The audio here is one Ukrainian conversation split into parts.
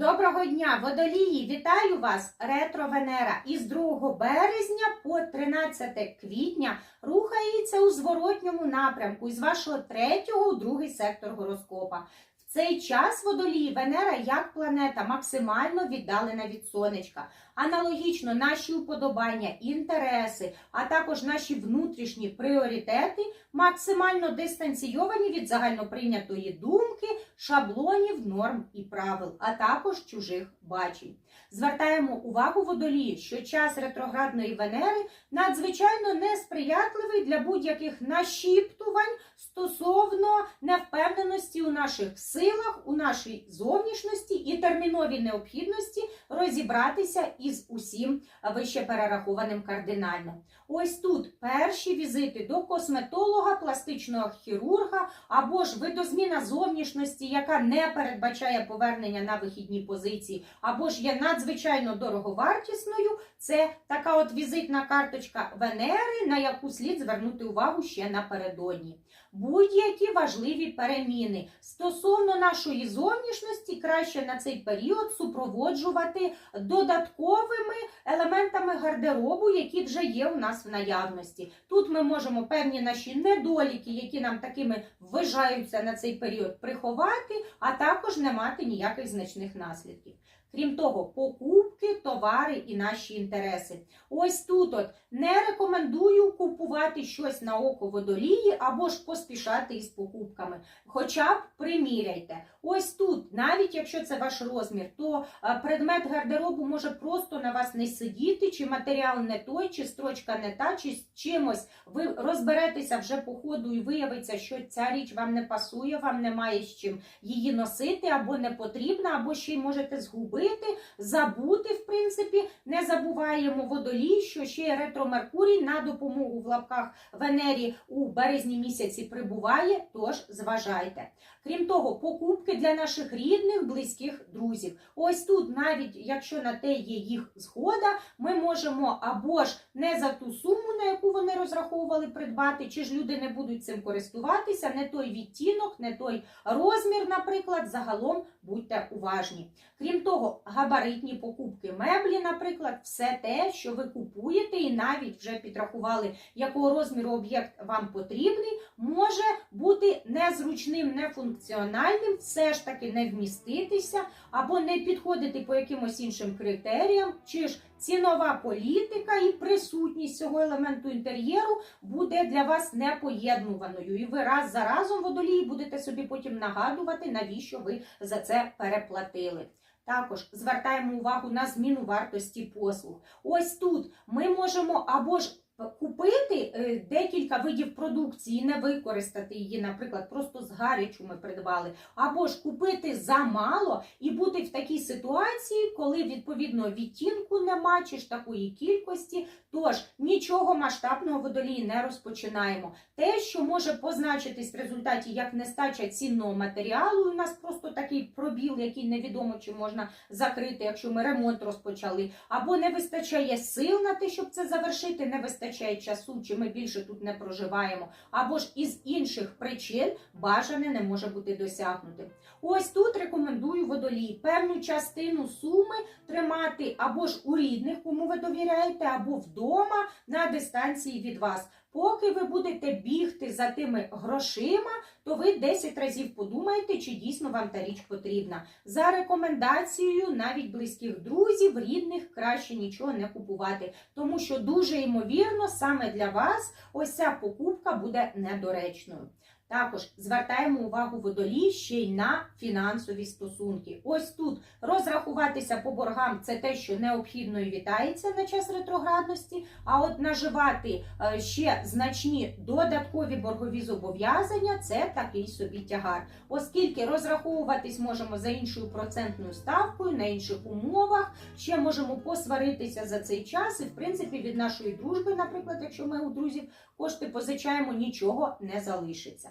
Доброго дня, водолії! Вітаю вас, Ретро Венера. Із 2 березня по 13 квітня рухається у зворотньому напрямку із вашого 3 у другий сектор гороскопа. В цей час водолії Венера як планета максимально віддалена від сонечка. Аналогічно наші уподобання, інтереси, а також наші внутрішні пріоритети максимально дистанційовані від загальноприйнятої думки, шаблонів, норм і правил, а також чужих бачень. Звертаємо увагу водолії, що час ретроградної Венери надзвичайно несприятливий для будь-яких нашіптувань стосовно невпевненості у наших силах, у нашій зовнішності і терміновій необхідності розібратися із усім вище перерахованим кардинально. Ось тут перші візити до косметолога, пластичного хірурга або ж видозміна зовнішності, яка не передбачає повернення на вихідні позиції, або ж є надзвичайно дороговартісною. Це така от візитна карточка Венери, на яку слід звернути увагу ще напередодні. Будь-які важливі переміни стосовно нашої зовнішності краще на цей період супроводжувати додатковими елементами гардеробу, які вже є у нас в наявності. Тут ми можемо певні наші недоліки, які нам такими вважаються на цей період, приховати, а також не мати ніяких значних наслідків. Крім того, покупки, товари і наші інтереси. Ось тут от не рекомендую купувати щось на око водолії або ж поспішати із покупками. Хоча б приміряйте. Ось тут, навіть якщо це ваш розмір, то е, предмет гардеробу може просто на вас не сидіти, чи матеріал не той, чи строчка не та, чи з чимось ви розберетеся вже по ходу і виявиться, що ця річ вам не пасує, вам немає з чим її носити, або не потрібна, або ще й можете згубити, забути, в принципі, не забуваємо водолій, що ще ретро-Меркурій на допомогу в лапках Венері у березні місяці прибуває, тож зважайте. Крім того, покупки для наших рідних, близьких друзів. Ось тут, навіть якщо на те є їх згода, ми можемо або ж не за ту суму, на яку вони розраховували придбати, чи ж люди не будуть цим користуватися, не той відтінок, не той розмір, наприклад, загалом будьте уважні. Крім того, габаритні покупки меблі, наприклад, все те, що ви купуєте, і навіть вже підрахували, якого розміру об'єкт вам потрібний, може бути незручним, нефункціональним, все ж таки не вміститися або не підходити по якимось іншим критеріям, чи ж цінова політика і присутність цього елементу інтер'єру буде для вас непоєднуваною. І ви раз за разом водолії будете собі потім нагадувати, навіщо ви за це переплатили. Також звертаємо увагу на зміну вартості послуг. Ось тут ми можемо або ж купити е, декілька видів продукції, не використати її, наприклад, просто з гарячу ми придбали, або ж купити замало і бути в такій ситуації, коли відповідно відтінку нема чи такої кількості. Тож нічого масштабного водолії не розпочинаємо. Те, що може позначитись в результаті як нестача цінного матеріалу, у нас просто такий пробіл, який невідомо чи можна закрити, якщо ми ремонт розпочали, або не вистачає сил на те, щоб це завершити, не вистачає часу, чи ми більше тут не проживаємо, або ж із інших причин бажане не може бути досягнутим. Ось тут рекомендую водолій певну частину суми тримати або ж у рідних, кому ви довіряєте, або вдома на дистанції від вас. Поки ви будете бігти за тими грошима, то ви 10 разів подумаєте, чи дійсно вам та річ потрібна. За рекомендацією навіть близьких друзів, рідних краще нічого не купувати, тому що дуже ймовірно саме для вас ось ця покупка буде недоречною. Також звертаємо увагу водолій ще й на фінансові стосунки. Ось тут розрахуватися по боргам це те, що необхідно і вітається на час ретроградності. А от наживати е, ще значні додаткові боргові зобов'язання це такий собі тягар, оскільки розраховуватись можемо за іншою процентною ставкою на інших умовах. Ще можемо посваритися за цей час, і в принципі від нашої дружби, наприклад, якщо ми у друзів кошти позичаємо, нічого не залишиться.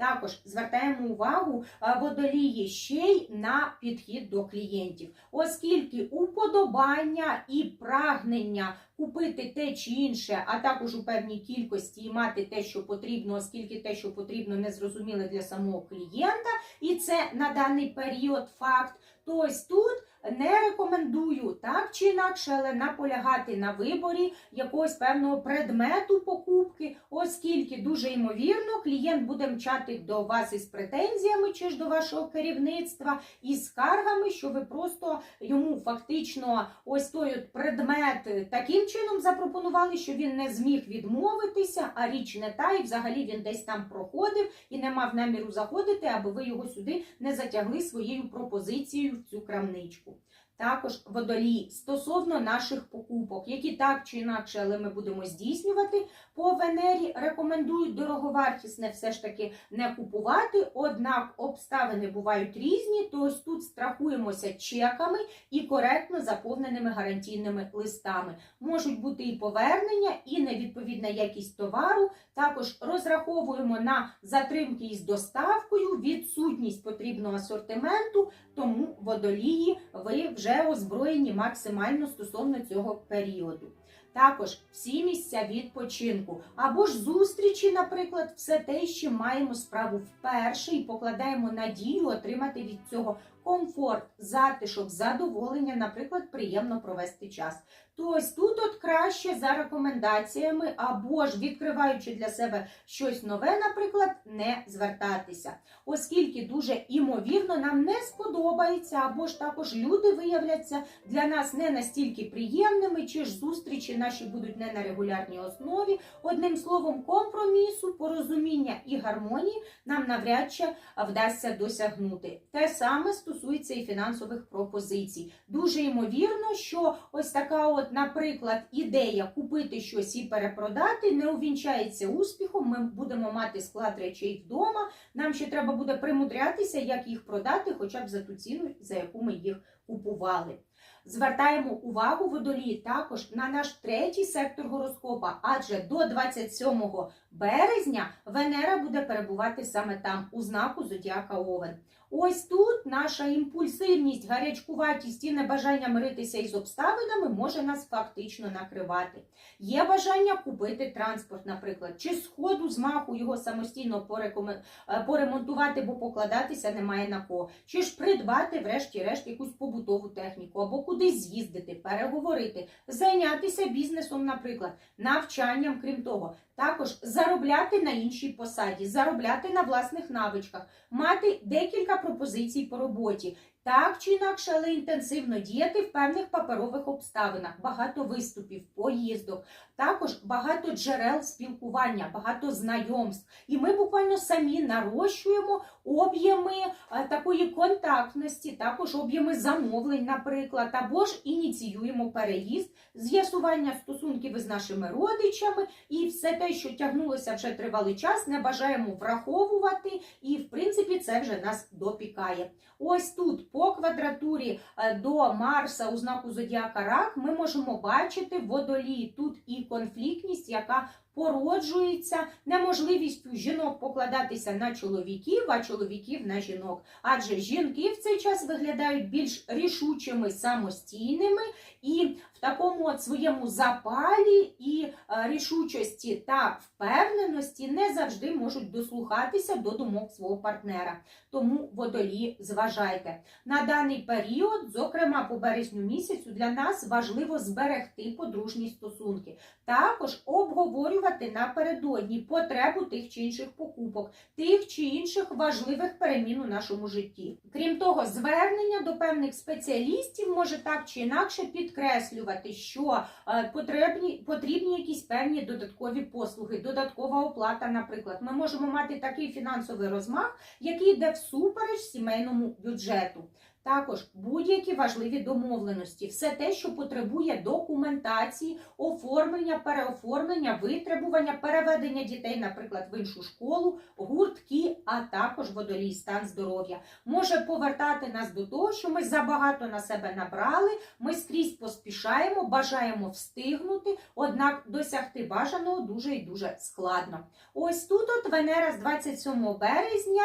Також звертаємо увагу водолії ще й на підхід до клієнтів, оскільки уподобання і прагнення купити те чи інше, а також у певній кількості і мати те, що потрібно, оскільки те, що потрібно, не зрозуміле для самого клієнта, і це на даний період факт. То ось тут не рекомендую так чи інакше, але наполягати на виборі якогось певного предмету покупки, оскільки дуже ймовірно клієнт буде мчати до вас із претензіями чи ж до вашого керівництва із скаргами, що ви просто йому фактично ось той предмет таким чином запропонували, що він не зміг відмовитися, а річ не та, і взагалі він десь там проходив і не мав наміру заходити, аби ви його сюди не затягли своєю пропозицією в цю крамничку. tipo, Також водолій стосовно наших покупок, які так чи інакше, але ми будемо здійснювати по Венері, рекомендують дороговартісне все ж таки не купувати. Однак обставини бувають різні, то ось тут страхуємося чеками і коректно заповненими гарантійними листами. Можуть бути і повернення, і невідповідна якість товару. Також розраховуємо на затримки із доставкою, відсутність потрібного асортименту, тому водолії ви вже озброєні максимально стосовно цього періоду. Також всі місця відпочинку або ж зустрічі, наприклад, все те, що маємо справу вперше і покладаємо надію отримати від цього комфорт, затишок, задоволення, наприклад, приємно провести час. То ось тут от краще за рекомендаціями, або ж відкриваючи для себе щось нове, наприклад, не звертатися, оскільки дуже імовірно нам не сподобається, або ж також люди виявляться для нас не настільки приємними, чи ж зустрічі наші будуть не на регулярній основі. Одним словом, компромісу, порозуміння і гармонії нам навряд чи вдасться досягнути. Те саме стосується і фінансових пропозицій. Дуже ймовірно, що ось така, от, наприклад, ідея купити щось і перепродати не увінчається успіхом. Ми будемо мати склад речей вдома. Нам ще треба буде примудрятися, як їх продати, хоча б за ту ціну, за яку ми їх купували. Звертаємо увагу водолії також на наш третій сектор гороскопа, адже до 27 березня Венера буде перебувати саме там, у знаку Зодіака Овен. Ось тут наша імпульсивність, гарячкуватість і небажання миритися із обставинами може нас фактично накривати. Є бажання купити транспорт, наприклад, чи з ходу з маху його самостійно е, поремонтувати, бо покладатися немає на кого, чи ж придбати, врешті-решт, якусь побутову техніку, або кудись з'їздити, переговорити, зайнятися бізнесом, наприклад, навчанням, крім того. Також заробляти на іншій посаді, заробляти на власних навичках, мати декілька пропозицій по роботі, так чи інакше, але інтенсивно діяти в певних паперових обставинах, багато виступів, поїздок, також багато джерел спілкування, багато знайомств. І ми буквально самі нарощуємо об'єми е, такої контактності, також об'єми замовлень, наприклад, або ж ініціюємо переїзд, з'ясування стосунків із нашими родичами, і все те, що тягнулося вже тривалий час, не бажаємо враховувати, і в принципі це вже нас допікає. Ось тут по квадратурі е, до Марса у знаку Зодіака Рак ми можемо бачити водолій. Тут і конфліктність, яка породжується неможливістю жінок покладатися на чоловіків, а чоловіків на жінок. Адже жінки в цей час виглядають більш рішучими, самостійними і такому от своєму запалі і е, рішучості та впевненості не завжди можуть дослухатися до думок свого партнера. Тому водолі зважайте. На даний період, зокрема по березню місяцю, для нас важливо зберегти подружні стосунки. Також обговорювати напередодні потребу тих чи інших покупок, тих чи інших важливих перемін у нашому житті. Крім того, звернення до певних спеціалістів може так чи інакше підкреслювати, що е, потрібні, потрібні якісь певні додаткові послуги, додаткова оплата, наприклад. Ми можемо мати такий фінансовий розмах, який йде всупереч сімейному бюджету. Також будь-які важливі домовленості, все те, що потребує документації, оформлення, переоформлення, витребування, переведення дітей, наприклад, в іншу школу, гуртки, а також водолій стан здоров'я, може повертати нас до того, що ми забагато на себе набрали, ми скрізь поспішаємо, бажаємо встигнути, однак досягти бажаного дуже і дуже складно. Ось тут от Венера з 27 березня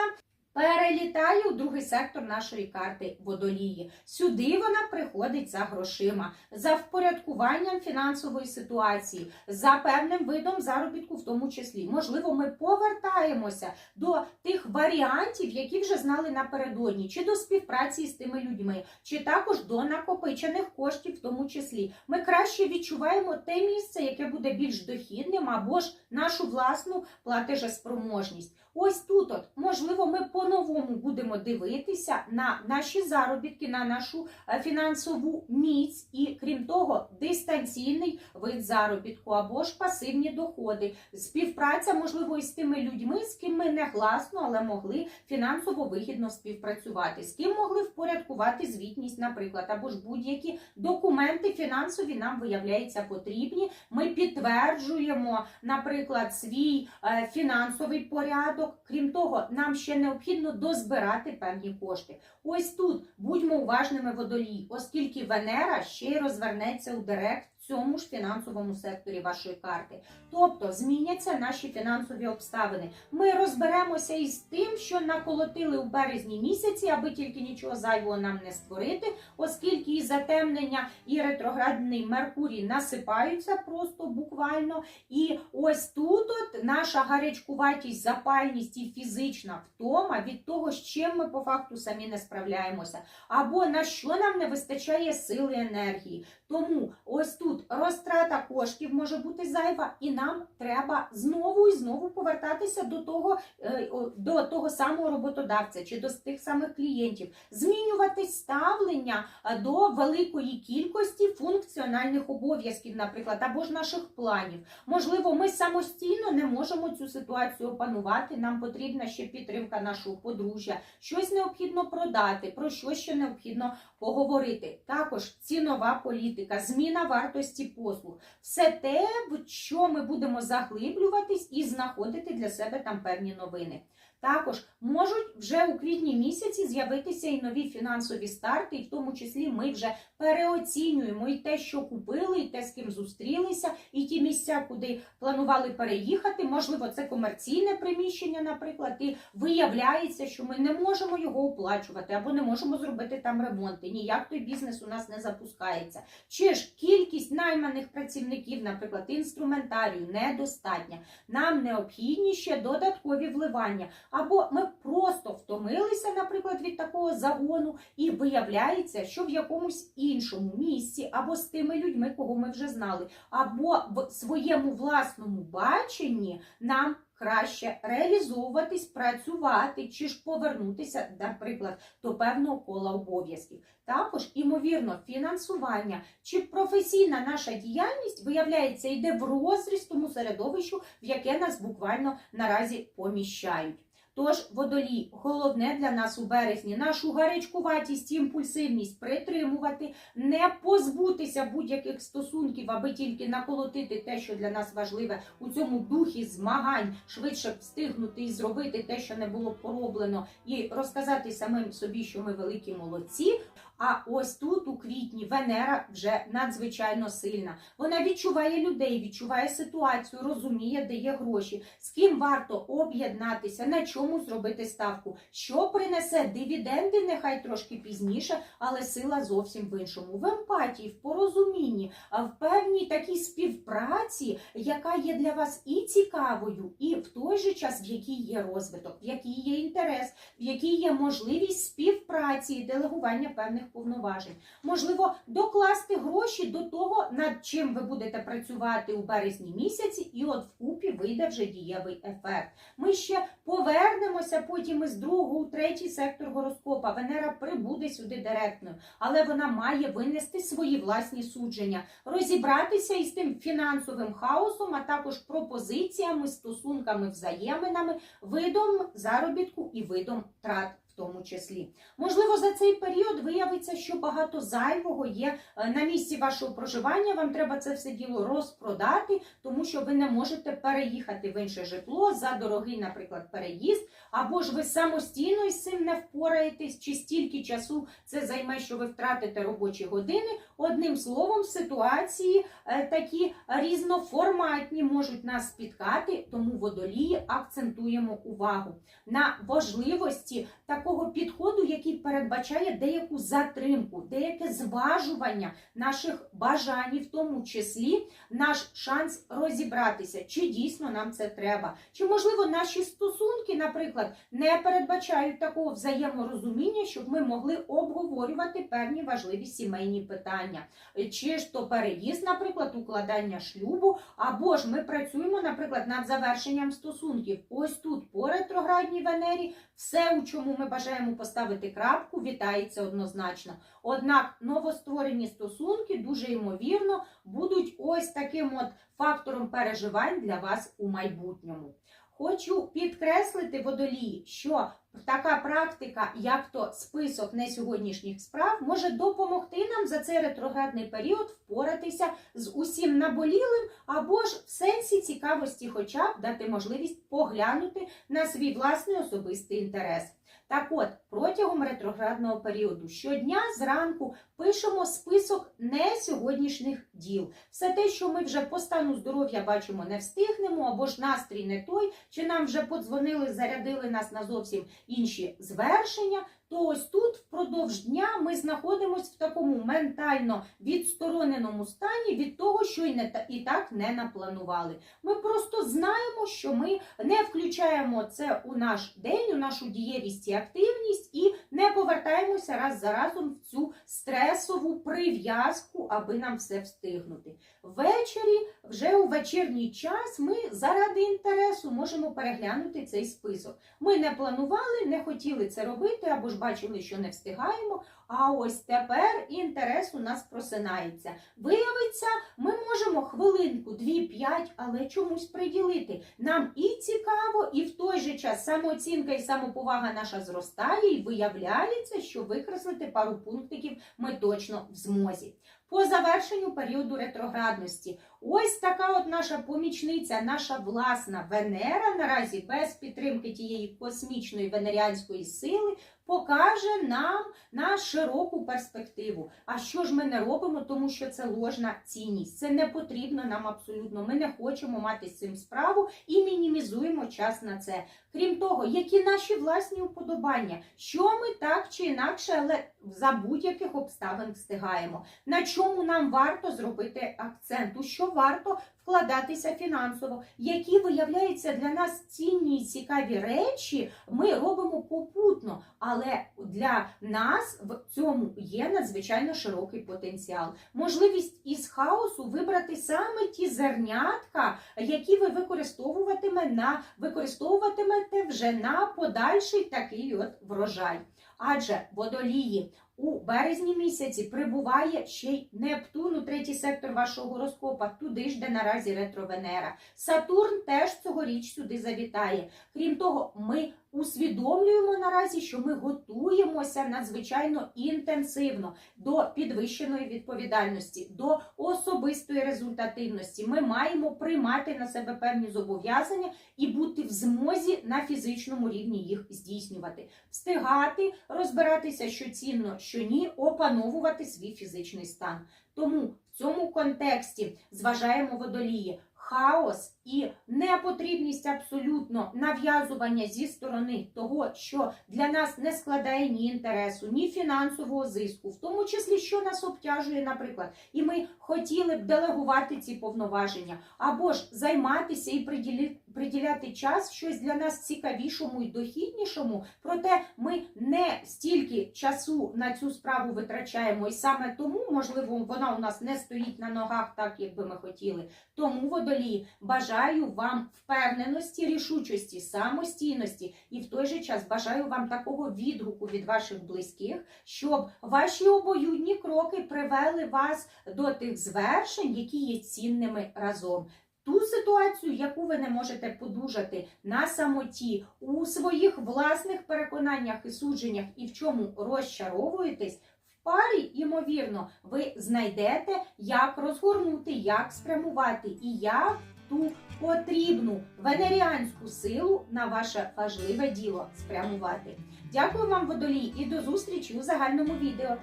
перелітає у другий сектор нашої карти водолії. Сюди вона приходить за грошима, за впорядкуванням фінансової ситуації, за певним видом заробітку, в тому числі. Можливо, ми повертаємося до тих варіантів, які вже знали напередодні, чи до співпраці з тими людьми, чи також до накопичених коштів, в тому числі. Ми краще відчуваємо те місце, яке буде більш дохідним, або ж нашу власну платежеспроможність. Ось тут, от, можливо, ми по-новому будемо дивитися на наші заробітки, на нашу е, фінансову міць і, крім того, дистанційний вид заробітку або ж пасивні доходи, співпраця, можливо, із тими людьми, з ким ми не гласно, але могли фінансово вигідно співпрацювати, з ким могли впорядкувати звітність, наприклад, або ж будь-які документи фінансові нам виявляються потрібні. Ми підтверджуємо, наприклад, свій е, фінансовий порядок. Крім того, нам ще необхідно дозбирати певні кошти. Ось тут будьмо уважними водолій, оскільки Венера ще й розвернеться у директ цьому ж фінансовому секторі вашої карти. Тобто зміняться наші фінансові обставини. Ми розберемося із тим, що наколотили у березні місяці, аби тільки нічого зайвого нам не створити, оскільки і затемнення, і ретроградний Меркурій насипаються просто буквально. І ось тут от наша гарячкуватість, запальність і фізична втома від того, з чим ми по факту самі не справляємося, або на що нам не вистачає сили енергії. Тому ось тут розтрата коштів може бути зайва, і нам треба знову і знову повертатися до того, е, до того самого роботодавця чи до тих самих клієнтів, змінювати ставлення е, до великої кількості функціональних обов'язків, наприклад, або ж наших планів. Можливо, ми самостійно не можемо цю ситуацію опанувати. Нам потрібна ще підтримка нашого подружжя, щось необхідно продати, про що ще необхідно поговорити. Також цінова політика, зміна вартості послуг, все те, в що ми будемо заглиблюватись і знаходити для себе там певні новини. Також можуть вже у квітні місяці з'явитися і нові фінансові старти, і в тому числі ми вже переоцінюємо і те, що купили, і те, з ким зустрілися, і ті місця, куди планували переїхати. Можливо, це комерційне приміщення, наприклад, і виявляється, що ми не можемо його оплачувати або не можемо зробити там ремонти. Ніяк той бізнес у нас не запускається. Чи ж кількість найманих працівників, наприклад, інструментарію недостатня. Нам необхідні ще додаткові вливання. Або ми просто втомилися, наприклад, від такого загону, і виявляється, що в якомусь іншому місці, або з тими людьми, кого ми вже знали, або в своєму власному баченні нам. Краще реалізовуватись, працювати чи ж повернутися, наприклад, до певного кола обов'язків. Також, імовірно, фінансування чи професійна наша діяльність виявляється йде в розріз тому середовищу, в яке нас буквально наразі поміщають. Тож, водолій, головне для нас у березні нашу гарячкуватість, імпульсивність притримувати, не позбутися будь-яких стосунків, аби тільки наколотити те, що для нас важливе у цьому духі змагань, швидше встигнути і зробити те, що не було пороблено, і розказати самим собі, що ми великі молодці. А ось тут, у квітні, Венера вже надзвичайно сильна. Вона відчуває людей, відчуває ситуацію, розуміє, де є гроші, з ким варто об'єднатися, на чому зробити ставку, що принесе дивіденди, нехай трошки пізніше, але сила зовсім в іншому. В емпатії, в порозумінні, в певній такій співпраці, яка є для вас і цікавою, і в той же час, в якій є розвиток, в якій є інтерес, в якій є можливість співпраці і делегування певних повноважень. Можливо, докласти гроші до того, над чим ви будете працювати у березні місяці, і от вкупі вийде вже дієвий ефект. Ми ще повернемося потім із другого у третій сектор гороскопа. Венера прибуде сюди директно, але вона має винести свої власні судження, розібратися із тим фінансовим хаосом, а також пропозиціями, стосунками, взаєминами, видом заробітку і видом трат. Тому числі. Можливо, за цей період виявиться, що багато зайвого є е, на місці вашого проживання. Вам треба це все діло розпродати, тому що ви не можете переїхати в інше житло за дорогий, наприклад, переїзд, або ж ви самостійно із цим не впораєтесь, чи стільки часу це займе, що ви втратите робочі години. Одним словом, ситуації е, такі різноформатні можуть нас спіткати, тому водолії акцентуємо увагу на важливості такого підходу, який передбачає деяку затримку, деяке зважування наших бажань, в тому числі наш шанс розібратися, чи дійсно нам це треба, чи можливо наші стосунки, наприклад, не передбачають такого взаєморозуміння, щоб ми могли обговорювати певні важливі сімейні питання, чи ж то переїзд, наприклад, укладання шлюбу, або ж ми працюємо, наприклад, над завершенням стосунків. Ось тут по ретроградній Венері все, у чому ми бажаємо поставити крапку, вітається однозначно. Однак новостворені стосунки дуже ймовірно будуть ось таким от фактором переживань для вас у майбутньому. Хочу підкреслити водолії, що така практика, як то список не сьогоднішніх справ, може допомогти нам за цей ретроградний період впоратися з усім наболілим, або ж в сенсі цікавості, хоча б дати можливість поглянути на свій власний особистий інтерес. Так от, протягом ретроградного періоду щодня зранку пишемо список не сьогоднішніх діл. Все те, що ми вже по стану здоров'я бачимо, не встигнемо, або ж настрій не той, чи нам вже подзвонили, зарядили нас на зовсім інші звершення. То ось тут впродовж дня ми знаходимося в такому ментально відстороненому стані від того, що і не і так не напланували. Ми просто знаємо, що ми не включаємо це у наш день, у нашу дієвість і активність, і не повертаємося раз за разом в цю стресову прив'язку, аби нам все встигнути. Ввечері, вже у вечірній час, ми заради інтересу можемо переглянути цей список. Ми не планували, не хотіли це робити, або ж бачили, що не встигаємо. А ось тепер інтерес у нас просинається. Виявиться, ми можемо хвилинку, дві-п'ять, але чомусь приділити. Нам і цікаво, і в той же час самооцінка і самоповага наша зростає, і виявляється, що викреслити пару пунктиків ми точно в змозі. По завершенню періоду ретроградності, ось така от наша помічниця, наша власна Венера, наразі без підтримки тієї космічної венеріанської сили, покаже нам на широку перспективу. А що ж ми не робимо, тому що це ложна цінність. Це не потрібно нам абсолютно. Ми не хочемо мати з цим справу і мінімізуємо час на це. Крім того, які наші власні уподобання, що ми так чи інакше, але за будь-яких обставин встигаємо. На чому нам варто зробити акцент, у що варто вкладатися фінансово, які виявляються для нас цінні і цікаві речі, ми робимо попутно, але для нас в цьому є надзвичайно широкий потенціал. Можливість із хаосу вибрати саме ті зернятка, які ви використовуватиме на використовуватимете вже на подальший такий от врожай. Адже водолії у березні місяці прибуває ще й Нептун у третій сектор вашого гороскопа, туди ж, де наразі ретро-Венера. Сатурн теж цьогоріч сюди завітає. Крім того, ми усвідомлюємо наразі, що ми готуємося надзвичайно інтенсивно до підвищеної відповідальності, до особистої результативності. Ми маємо приймати на себе певні зобов'язання і бути в змозі на фізичному рівні їх здійснювати, встигати розбиратися, що цінно, що ні, опановувати свій фізичний стан. Тому в цьому контексті зважаємо водолії. Хаос і непотрібність абсолютно нав'язування зі сторони того, що для нас не складає ні інтересу, ні фінансового зиску, в тому числі, що нас обтяжує, наприклад, і ми хотіли б делегувати ці повноваження, або ж займатися і приділи- приділяти час щось для нас цікавішому і дохіднішому. Проте ми не стільки часу на цю справу витрачаємо, і саме тому, можливо, вона у нас не стоїть на ногах так, як би ми хотіли. Тому водолії бажаю вам впевненості, рішучості, самостійності і в той же час бажаю вам такого відгуку від ваших близьких, щоб ваші обоюдні кроки привели вас до тих звершень, які є цінними разом. Ту ситуацію, яку ви не можете подужати на самоті, у своїх власних переконаннях і судженнях, і в чому розчаровуєтесь. В парі, ймовірно, ви знайдете, як розгорнути, як спрямувати і як ту потрібну венеріанську силу на ваше важливе діло спрямувати. Дякую вам, водолій, і до зустрічі у загальному відео.